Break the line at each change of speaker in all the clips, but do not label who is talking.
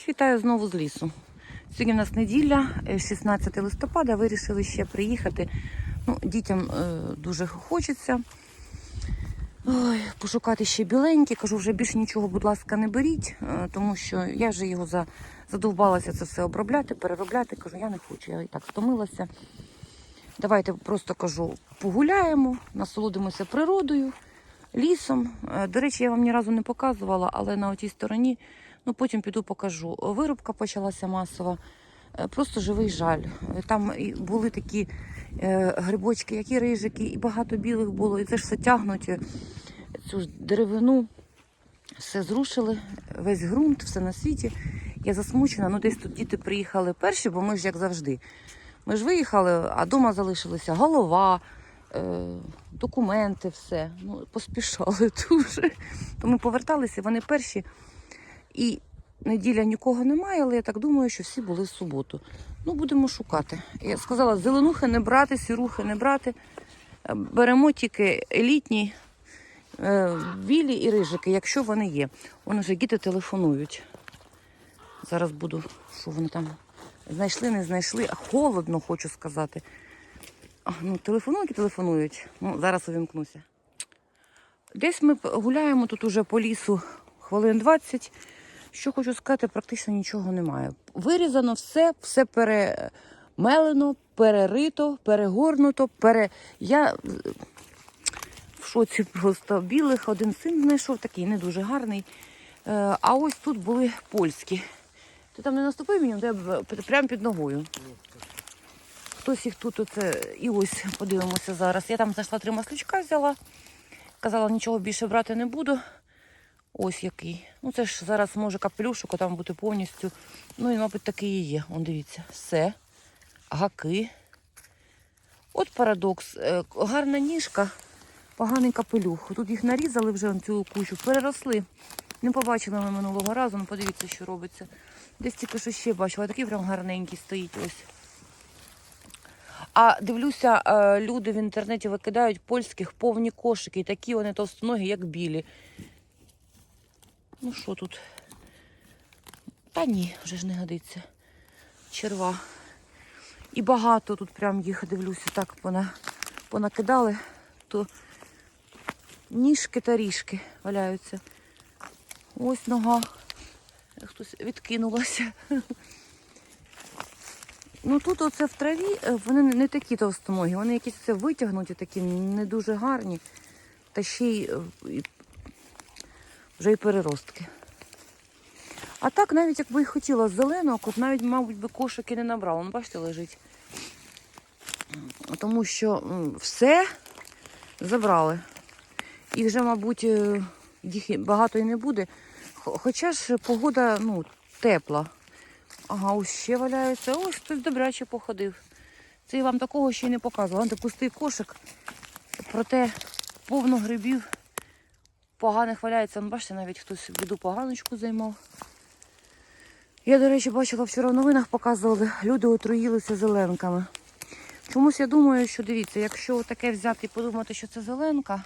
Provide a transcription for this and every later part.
Всіх вітаю знову з лісу. Сьогодні у нас неділя, е, 16 листопада. Вирішили ще приїхати. Ну, дітям е, дуже хочеться. Ой, пошукати ще біленькі. Кажу, вже більше нічого, будь ласка, не беріть, е, тому що я вже його за, задовбалася це все обробляти, переробляти. Кажу, я не хочу, я і так втомилася. Давайте просто кажу, погуляємо, насолодимося природою, лісом. Е, До речі, я вам ні разу не показувала, але на отій стороні, ну потім піду покажу. Вирубка почалася масова. Е, Просто живий жаль. Е, Там були такі е, грибочки, які рижики, і багато білих було, і це ж все тягнуть цю ж деревину. Все зрушили, весь ґрунт, все на світі. Я засмучена. Ну, десь тут діти приїхали перші, бо ми ж як завжди. Ми ж виїхали, а вдома залишилися голова, документи, все. Ну, поспішали дуже. То ми поверталися, вони перші. І неділя нікого немає, але я так думаю, що всі були в суботу. Ну, будемо шукати. Я сказала, зеленухи не брати, сірухи не брати. Е, Беремо тільки елітні, е, білі і рижики, якщо вони є. Вони вже діти телефонують. Зараз буду, що вони там знайшли, не знайшли, а холодно, хочу сказати. Ну, телефонують і телефонують. Ну, зараз увімкнуся. Десь ми гуляємо тут уже по лісу хвилин 20. Що хочу сказати, практично нічого немає. Вирізано все, все перемелено, перерито, перегорнуто, пере. Я е, в шоці просто білих один син знайшов, такий не дуже гарний. Е, А ось тут були польські. Ти там не наступив мені, де прямо під ногою. Хтось їх тут оце, і ось подивимося зараз. Я там знайшла три маслючка, взяла. Казала, нічого більше брати не буду. Ось який. Ну це ж зараз може капелюшок там бути повністю. Ну і, мабуть, такий і є. Он дивіться, все. Гаки. От парадокс. Е, Гарна ніжка, поганий капелюх. Тут їх нарізали вже цю кучу, переросли. Не побачили ми минулого разу, ну подивіться, що робиться. Десь тільки що ще бачила, такий прям гарненький стоїть ось. А дивлюся, е, люди в інтернеті викидають польських повні кошики, і такі вони товстоногі, як білі. Ну що тут? Та ні, вже ж не годиться. Черва. І багато тут прям їх дивлюся, так понакидали, то ніжки та ріжки валяються. Ось нога. Хтось відкинулася. Ну тут оце в траві, е, вони не такі товстоногі, вони якісь це витягнуті, такі не дуже гарні. Та ще й е, і- переростки. А так, навіть якби й хотіла зеленого, от навіть, мабуть, би кошики не набрала. Ну, бачите, лежить. Тому що все забрали. І вже, мабуть, е, їх багато і не буде. Хоча ж погода ну, тепла. Ага, ось ще валяється. Ось хтось добряче походив. Це я вам такого ще й не показувала. Пустий кошик. Проте повно грибів поганих валяється. Ну, бачите, навіть хтось біду поганочку займав. Я, до речі, бачила вчора в новинах показували, люди отруїлися зеленками. Чомусь я думаю, що дивіться, якщо таке взяти і подумати, що це зеленка,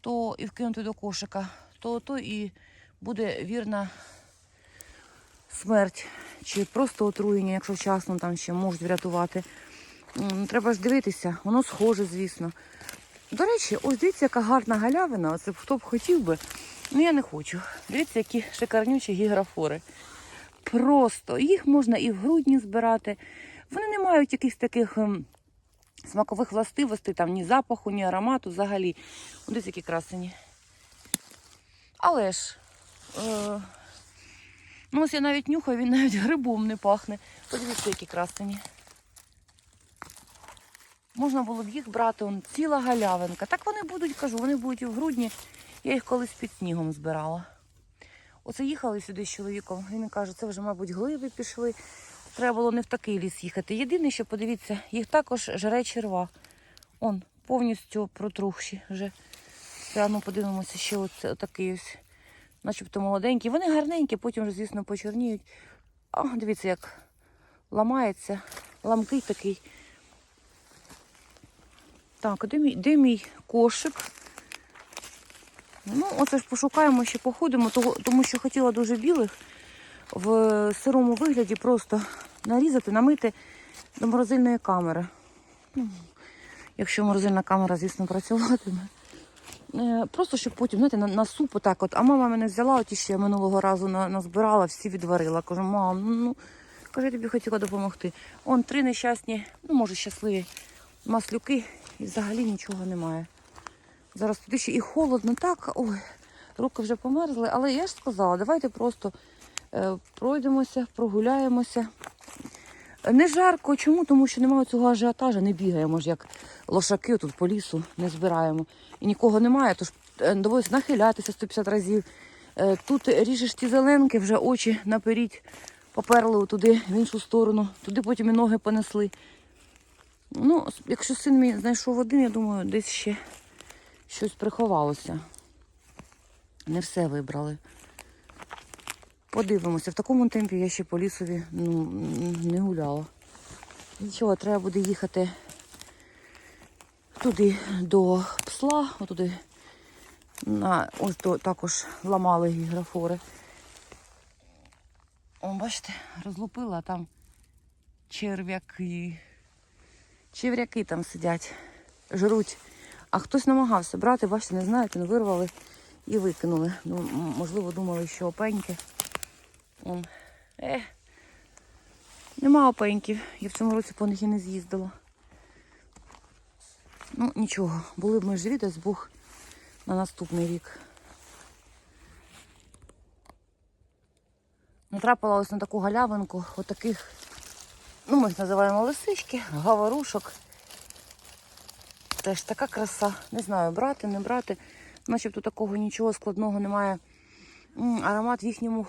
то і вкинути до кошика, то то і буде вірна смерть чи просто отруєння, якщо вчасно там ще можуть врятувати. Треба ж дивитися, воно схоже, звісно. До речі, ось дивіться, яка гарна галявина. Оце хто б хотів би. Ну я не хочу. Дивіться, які шикарнючі гіграфори. Просто їх можна і в грудні збирати. Вони не мають якихось таких ем, смакових властивостей, там ні запаху, ні аромату взагалі. Ось які красені. Але ж, е, ну ось я навіть нюхаю, він навіть грибом не пахне. Подивіться, які красені. Можна було б їх брати, он ціла галявинка. Так вони будуть, кажу, вони будуть і в грудні. Я їх колись під снігом збирала. Оце їхали сюди з чоловіком. Він каже, це вже, мабуть, гливи пішли. Треба було не в такий ліс їхати. Єдине, що подивіться, їх також жере черва. Он повністю протрухші вже. Прямо подивимося, що оце отакий ось, начебто молоденький. Вони гарненькі, потім вже, звісно, почорніють. А, дивіться, як ламається. Ламкий такий. Так, де мій, де мій кошик? Ну, оце ж пошукаємо, ще походимо, тому що хотіла дуже білих. в сирому вигляді просто нарізати, намити до морозильної камери. Ну, якщо морозильна камера, звісно, працюватиме. Е, Просто щоб потім, знаєте, на, на суп отак от. А мама мене взяла, от ще минулого разу на, назбирала, всі відварила. Кажу, мам, ну, ну каже, я тобі хотіла допомогти. Он три нещасні, ну може щасливі маслюки і взагалі нічого немає. Зараз туди ще і холодно, так. Ой, руки вже померзли, але я ж сказала, давайте просто е, пройдемося, прогуляємося. Не жарко, чому? Тому що немає цього ажіотажа, не бігаємо ж як лошаки тут по лісу, не збираємо. І нікого немає, тож е, доводиться нахилятися 150 разів. Е, Тут ріжеш ті зеленки, вже очі наперіть поперли туди, в іншу сторону, туди потім і ноги понесли. Ну, якщо син мій знайшов один, я думаю, десь ще щось приховалося. Не все вибрали. Подивимося. В такому темпі я ще по лісові ну, не гуляла. Нічого, треба буде їхати туди до псла, отуди. На, ось то також ламали гіграфори. О, бачите, розлупила там черв'яки. Черв'яки там сидять, жруть. А хтось намагався брати, бачите, не знаєте, не вирвали і викинули. Ну, можливо, думали, що опеньки. Он. Е. Нема опеньків. Я в цьому році по них і не з'їздила. Ну, нічого, були б ми живі, дасть Бог на наступний рік. Натрапила ось на таку галявинку, отаких, ну, ми їх називаємо лисички, гаварушок. Теж така краса. Не знаю, брати, не брати. Начебто такого нічого складного немає. Аромат в їхньому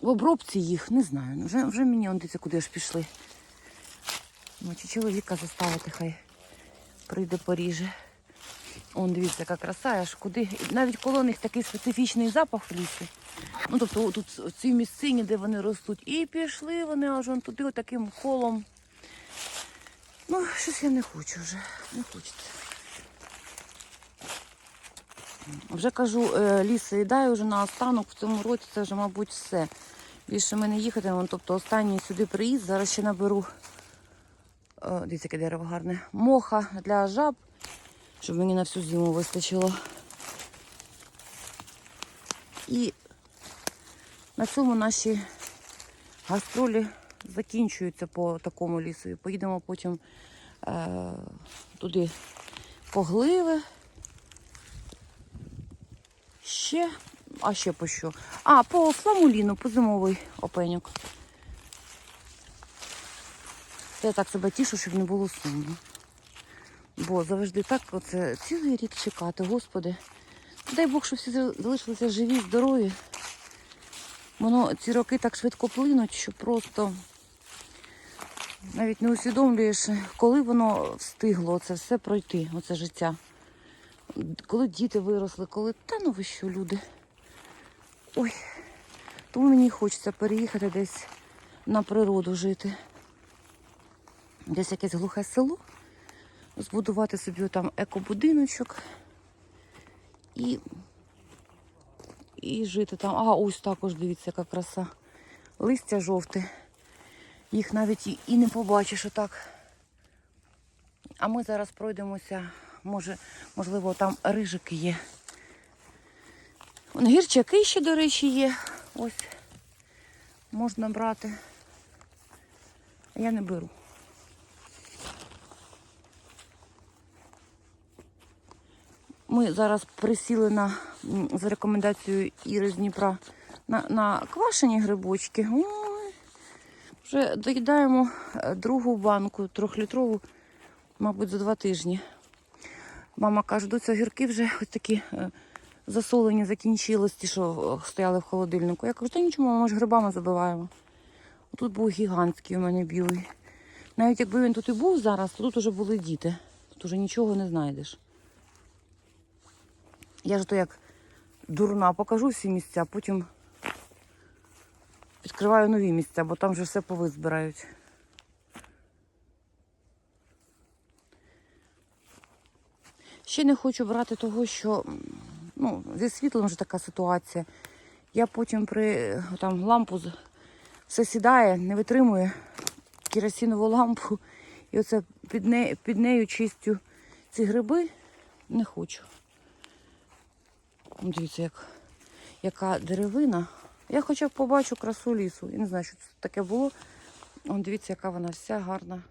в обробці їх, не знаю. Ну, Вже, вже мені дивіться, куди ж пішли. Ну, чи чоловіка заставити, хай прийде поріже. Он дивіться, яка краса, аж куди. Навіть коло них такий специфічний запах в лісі. Ну, тобто тут в цій місцині, де вони ростуть. І пішли вони аж он туди отаким колом. Ну, щось я не хочу вже. Не хочеться. Вже кажу, е, ліс їдаю вже на останок в цьому році це вже, мабуть, все. Більше ми не їхатимемо. Тобто останній сюди приїзд. Зараз ще наберу. О, дивіться, яке дерево гарне. Моха для жаб, щоб мені на всю зиму вистачило. І на цьому наші гастролі закінчуються по такому лісу. Поїдемо потім е, туди по гливи. Ще, а ще по що? А, по фламуліну, по зимовий опеньок. Це я так себе тішу, щоб не було сумно. Бо завжди так оце цілий рік чекати, господи. Дай Бог, щоб всі залишилися живі, здорові. Воно ці роки так швидко плинуть, що просто навіть не усвідомлюєш, коли воно встигло це все пройти, оце життя. Коли діти виросли, коли. Та ну ви що, люди. Ой. Тому мені хочеться переїхати десь на природу жити. Десь якесь глухе село, збудувати собі там екобудиночок і, і жити там. А, ось також дивіться, яка краса. Листя жовте. Їх навіть і, не побачиш отак. А ми зараз пройдемося, може, можливо, там рижики є. Вон гірчаки ще, до речі, є. Ось можна брати. Я не беру. Ми зараз присіли на, за рекомендацією Іри з Дніпра на, на квашені грибочки. Ой, вже доїдаємо е, другу банку трьохлітрову, мабуть, за два тижні. Мама каже, доця огірки вже ось такі е, засолені, закінчились, ті, що е, стояли в холодильнику. Я кажу, та нічого, ми ж грибами забиваємо. Тут був гігантський у мене білий. Навіть якби він тут і був зараз, то тут вже були діти. Тут вже нічого не знайдеш. Я ж то як дурна покажу всі місця, потім відкриваю нові місця, бо там вже все повизбирають. Ще не хочу брати того, що ну, зі світлом вже така ситуація. Я потім при там лампу все сідає, не витримує керосинову лампу. І оце під, не, під нею чистю ці гриби не хочу. Дивіться, як, яка деревина. Я хоча б побачу красу лісу. Я не знаю, що це таке було. Он дивіться, яка вона вся гарна.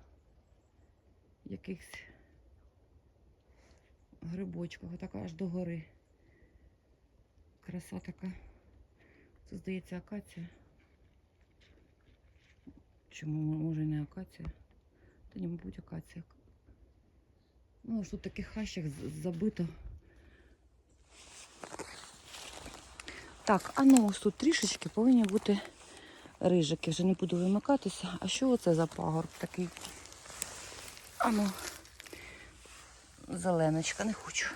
Якихось грибочках, така аж до гори. Краса така. Це здається акація. Чому може не акація? Та ні, мабуть, акація. Ну, аж тут таких хащах забито. Так, а ну ось тут трішечки повинні бути рижики. Вже не буду вимикатися. А що оце за пагорб такий? А ну, зеленочка, не хочу.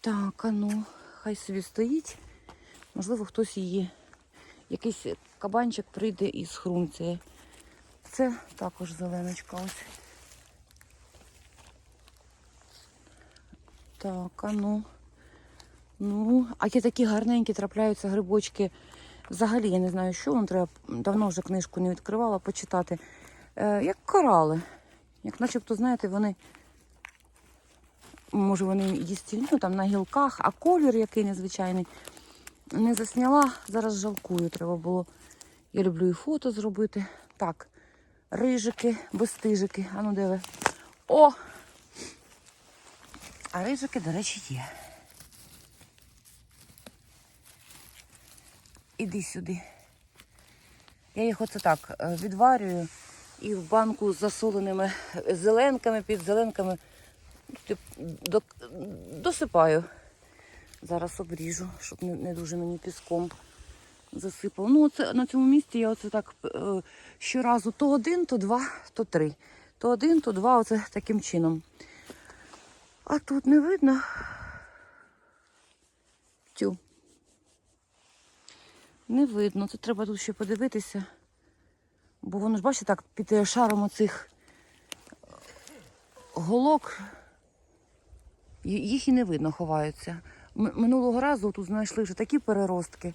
Так, а ну, хай собі стоїть. Можливо, хтось її, якийсь кабанчик прийде і схрумцяє. Це також зеленочка ось. Так, а ну. Ну, а є такі гарненькі трапляються грибочки. Взагалі, я не знаю, що вам треба. Давно вже книжку не відкривала почитати. Е, як корали. Як начебто, знаєте, вони. Може, вони їстівні, ну, там на гілках, а колір який незвичайний. Не засняла, зараз жалкую, треба було. Я люблю і фото зробити. Так, рижики, безстижики. А ну де ви? О! А рижики, до речі, є. Іди сюди. Я їх оце так е, відварюю і в банку з засоленими зеленками, під зеленками досипаю. Зараз обріжу, щоб не, не дуже мені піском засипав. Ну, оце, на цьому місці я оце так е, щоразу то один, то два, то три. То один, то два, оце таким чином. А тут не видно. Тю. Не видно. Тут треба тут ще подивитися. Бо воно ж, бачите, так під шаром оцих голок їх і не видно, ховаються. Минулого разу тут знайшли вже такі переростки.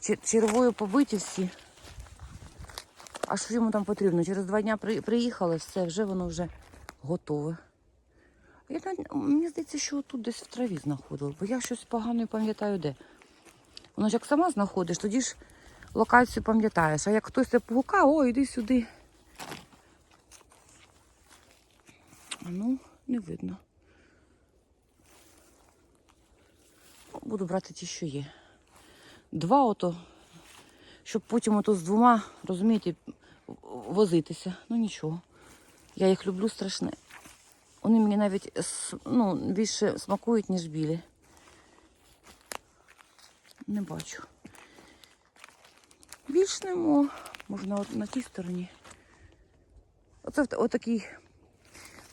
Чер- Червою побиті всі. А що йому там потрібно? Через два дні приїхали, все, вже воно вже готове. Я, мені здається, що тут десь в траві знаходили, бо я щось погано пам'ятаю де. Воно ж як сама знаходиш, тоді ж локацію пам'ятаєш. А як хтось тебе погукав, о, іди сюди. А ну, не видно. Ну, Буду брати ті, що є. Два ото, щоб потім ото з двома, розумієте, возитися. Ну нічого. Я їх люблю страшне. Вони мені навіть ну, більше смакують, ніж білі. Не бачу. Нема. Можна на тій стороні. Оце отакій,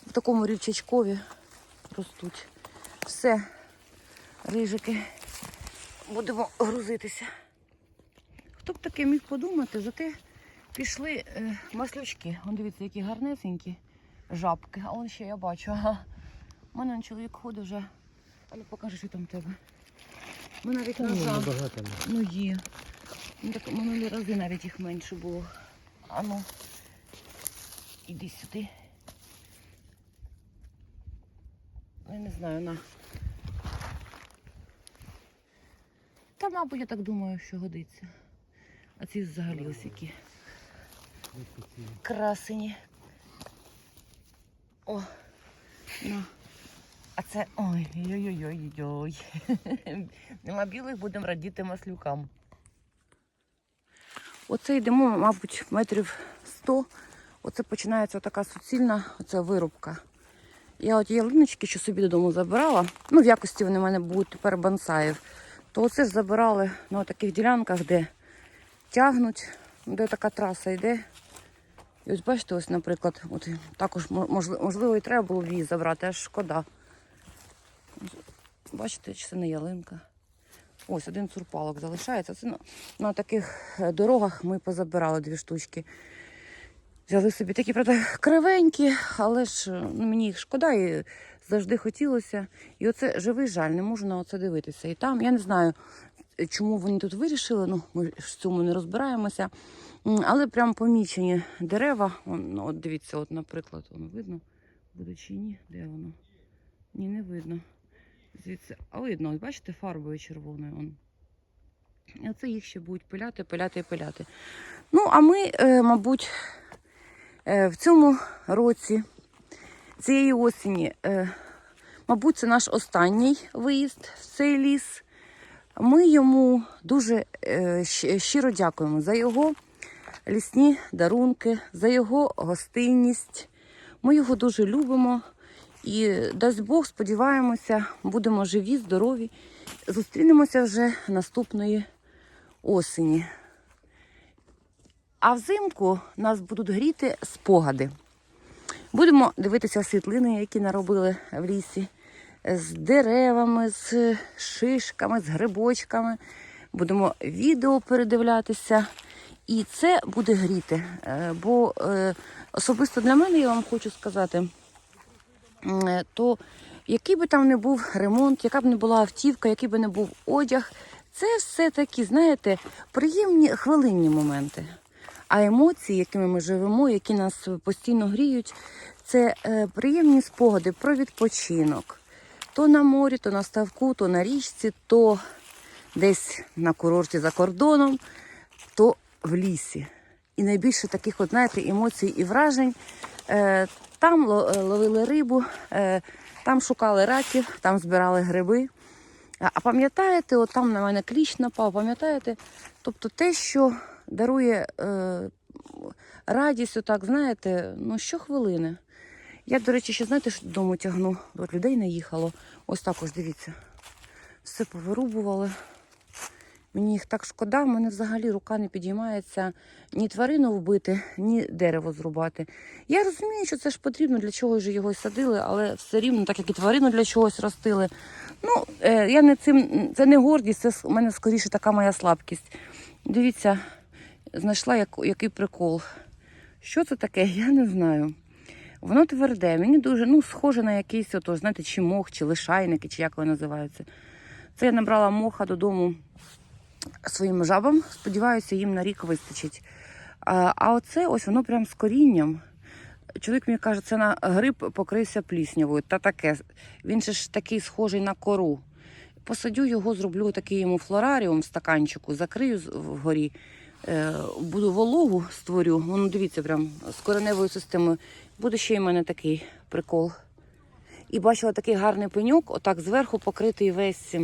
в такому рівчачкові ростуть. Все, рижики. Будемо грузитися. Хто б таке міг подумати, зате пішли е, маслючки. Вон дивіться, які гарнесенькі жабки. А он ще я бачу. Ага. У мене чоловік ходить вже. А ну покажи, що там тебе. Ми навіть
багато.
Ну є. Ну, так минулі рази навіть їх менше було. А ну, іди сюди. Ну, Я не знаю, на. Та, мабуть, я так думаю, що годиться. А ці взагалі ось які красені. О, на. А це ой, ой-ой-ой-ой. Нема білих, будемо радіти маслюкам. Оце йдемо, мабуть, метрів 100. Оце починається така суцільна оця вирубка. Я от ялиночки, що собі додому забирала, ну в якості вони в мене будуть тепер бонсаїв, то оце ж забирали на таких ділянках, де тягнуть, де така траса йде. І ось бачите, ось, наприклад, от також можливо і треба було її забрати, аж шкода. Бачите, чи це не ялинка. Ось один цурпалок залишається. Це на, на таких е, дорогах ми позабирали дві штучки. Взяли собі такі, правда, кривенькі, але ж ну, мені їх шкода і завжди хотілося. І оце живий жаль, не можу на оце дивитися. І там, я не знаю, чому вони тут вирішили, ну, ми в цьому не розбираємося. Але прям помічені дерева. Вон, ну, от дивіться, от, наприклад, воно видно буде чи ні? Де воно? Ні, не видно. Звідси, а видно, бачите, фарбою червоною. Он. І оце їх ще будуть пиляти, пиляти і пиляти. Ну, а ми, е, мабуть, е, в цьому році, цієї осені, е, мабуть, це наш останній виїзд в цей ліс. Ми йому дуже щиро дякуємо за його лісні дарунки, за його гостинність. Ми його дуже любимо і дасть Бог, сподіваємося, будемо живі, здорові. Зустрінемося вже наступної осені. А взимку нас будуть гріти спогади. Будемо дивитися світлини, які наробили в лісі, з деревами, з шишками, з грибочками. Будемо відео передивлятися. І це буде гріти. Е, Бо е, особисто для мене, я вам хочу сказати, то який би там не був ремонт, яка б не була автівка, який би не був одяг, це все такі, знаєте, приємні хвилинні моменти. А емоції, якими ми живемо, які нас постійно гріють, це е, приємні спогади про відпочинок. То на морі, то на ставку, то на річці, то десь на курорті за кордоном, то в лісі. І найбільше таких, от, знаєте, емоцій і вражень. Там е, ловили рибу, е, там шукали раків, там збирали гриби. А пам'ятаєте, от там на мене кліщ напав, пам'ятаєте? Тобто те, що дарує е, радість, отак, знаєте, ну щохвилини. Я, до речі, ще знаєте, що додому тягну. От людей наїхало. Ось також, дивіться. Все повирубували. Мені їх так шкода, в мене взагалі рука не підіймається ні тварину вбити, ні дерево зрубати. Я розумію, що це ж потрібно, для чого ж його садили, але все рівно, так як і тварину для чогось ростили. Ну, е, я не цим, це не гордість, це у мене скоріше така моя слабкість. Дивіться, знайшла як, який прикол. Що це таке, я не знаю. Воно тверде, мені дуже ну, схоже на якийсь, ото, знаєте, чи мох, чи лишайники, чи як вони називаються. Це я набрала моха додому своїм жабам. Сподіваюся, їм на рік вистачить. А, оце ось воно прям з корінням. Чоловік мені каже, це на гриб покрився пліснявою. Та таке. Він же ж такий схожий на кору. Посадю його, зроблю такий йому флораріум в стаканчику, закрию вгорі, е, буду вологу створю. Воно дивіться, прям з кореневою системою. Буде ще й в мене такий прикол. І бачила такий гарний пеньок, отак зверху покритий весь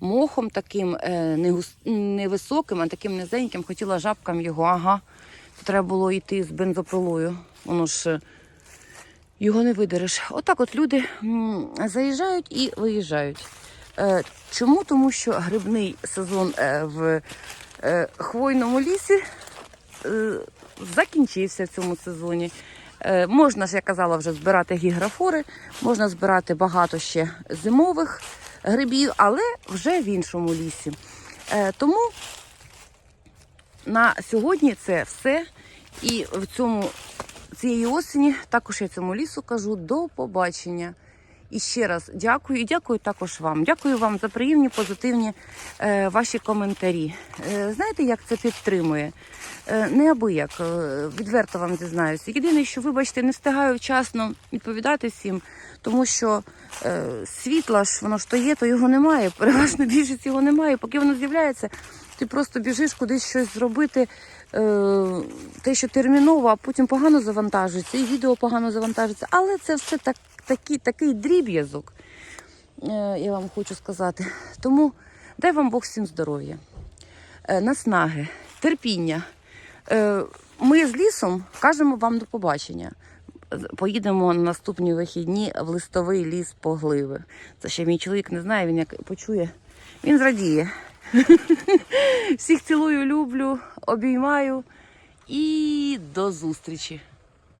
мохом, таким е, не гус- невисоким, а таким низеньким. Хотіла жабкам його, ага. Треба було йти з бензопилою. Воно ж е, його не видереш. Отак от люди заїжджають і виїжджають. Е, чому? Тому що грибний сезон в хвойному лісі закінчився в цьому сезоні. Е, можна ж, я казала, вже збирати гіграфори, можна збирати багато ще зимових грибів, але вже в іншому лісі. Е, тому на сьогодні це все. І в цьому цієї осені також я цьому лісу кажу до побачення. І ще раз дякую і дякую також вам. Дякую вам за приємні, позитивні е, ваші коментарі. Е, знаєте, як це підтримує? Е, неабияк, е, відверто вам зізнаюся. Єдине, що, вибачте, не встигаю вчасно відповідати всім, тому що е, світла ж воно ж то є, то його немає. Переважно більшість його немає. Поки воно з'являється, ти просто біжиш кудись щось зробити, е, те, що терміново, а потім погано завантажується, і відео погано завантажується. Але це все так, такий, такий дріб'язок, е, я вам хочу сказати. Тому дай вам Бог всім здоров'я, е, наснаги, терпіння. Е, Ми з лісом кажемо вам до побачення. Поїдемо на наступні вихідні в листовий ліс Погливи. Це ще мій чоловік не знає, він як почує, він зрадіє. Всіх цілую, люблю, обіймаю і до зустрічі.